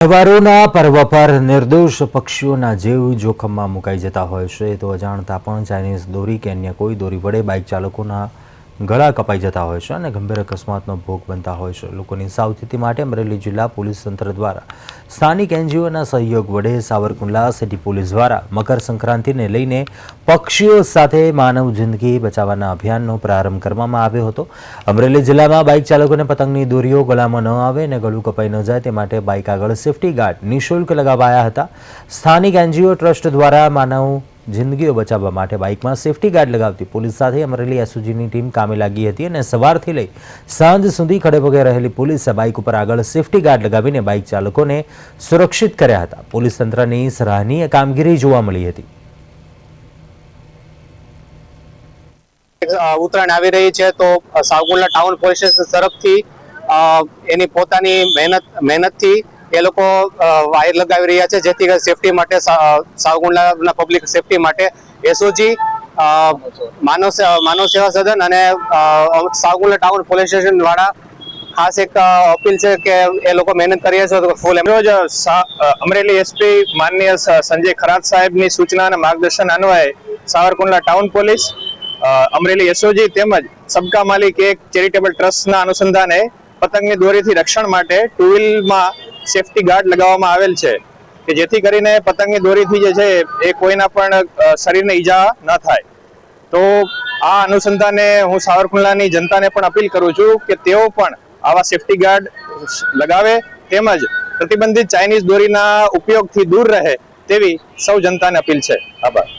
તહેવારોના પર્વ પર નિર્દોષ પક્ષીઓના જીવ જોખમમાં મુકાઈ જતા હોય છે. તો અજાણતા પણ ચાઇનીઝ દોરી કે અન્ય કોઈ દોરી વડે બાઇક ચાલકોના ગળા કપાઈ જતા હોય છે અને ગંભીર અકસ્માતનો ભોગ બનતા હોય છે. લોકોની સાવચેતી માટે અમરેલી જિલ્લા પોલીસ તંત્ર દ્વારા સ્થાનિક એનજીઓના સહયોગ વડે સાવરકુંડલા સિટી પોલીસ દ્વારા મકર સંક્રાંતિને લઈને પક્ષીઓ સાથે માનવ જિંદગી બચાવવાના અભિયાનનો પ્રારંભ કરવામાં આવ્યો હતો. અમરેલી જિલ્લામાં બાઇક ચાલકોને પતંગની દોરીઓ ગળામાં ન આવે અને ગળું કપાઈ ન જાય તે માટે બાઇક આગળ સેફટી ગાર્ડ નિઃશુલ્ક લગાવાયા હતા. સ્થાનિક એનજીઓ ટ્રસ્ટ દ્વારા માનવ જિંદગીઓ બચાવવા માટે બાઇકમાં સેફટી ગાર્ડ લગાવતી પોલીસ સાથે અમરેલી એસઓજીની ટીમ કામે લાગી હતી અને સવારથી લઈ સાંજ સુધી ખડેપગે રહેલી પોલીસે બાઇક ઉપર આગળ સેફટી ગાર્ડ લગાવીને બાઇક ચાલકોને સુરક્ષિત કર્યા હતા. પોલીસ તંત્રની સરાહનીય કામગીરી જોવા મળી હતી. ઉત્તરાયણ આવી રહી છે તો સાવગુંડલા ટાઉન પોલીસ સ્ટેશન તરફથી એની પોતાની મહેનત, મહેનતથી એ લોકો વાયર લગાવી રહ્યા છે જેથી કરી સેફટી માટે સાવગુંડલાના પબ્લિક સેફટી માટે એસઓજી માનવ માનવ સેવા સદન અને સાવગુંડલા ટાઉન પોલીસ સ્ટેશન વાળા ખાસ એક અપીલ છે કે એ લોકો મહેનત કરી છે તો ફૂલ રોજ અમરેલી એસપી માનનીય સંજય ખરાત સાહેબની સૂચના અને માર્ગદર્શન અન્વયે Savarkundla town police Amreli SOG તેમજ સબકા માલિક એક ચેરિટેબલ ટ્રસ્ટના અનુસંધાને પતંગની દોરીથી રક્ષણ માટે ટુ વ્હીલમાં સેફટી ગાર્ડ લગાવવામાં આવેલ છે કે જેથી કરીને પતંગની દોરીથી જે છે એ કોઈના પણ શરીરને ઈજા ન થાય. તો આ અનુસંધાને હું સાવરકુંડલાની જનતાને પણ અપીલ કરું છું કે તેઓ પણ આવા સેફટી ગાર્ડ લગાવે તેમજ પ્રતિબંધિત ચાઇનીઝ દોરીના ઉપયોગથી દૂર રહે તેવી સૌ જનતાને અપીલ છે. આભાર.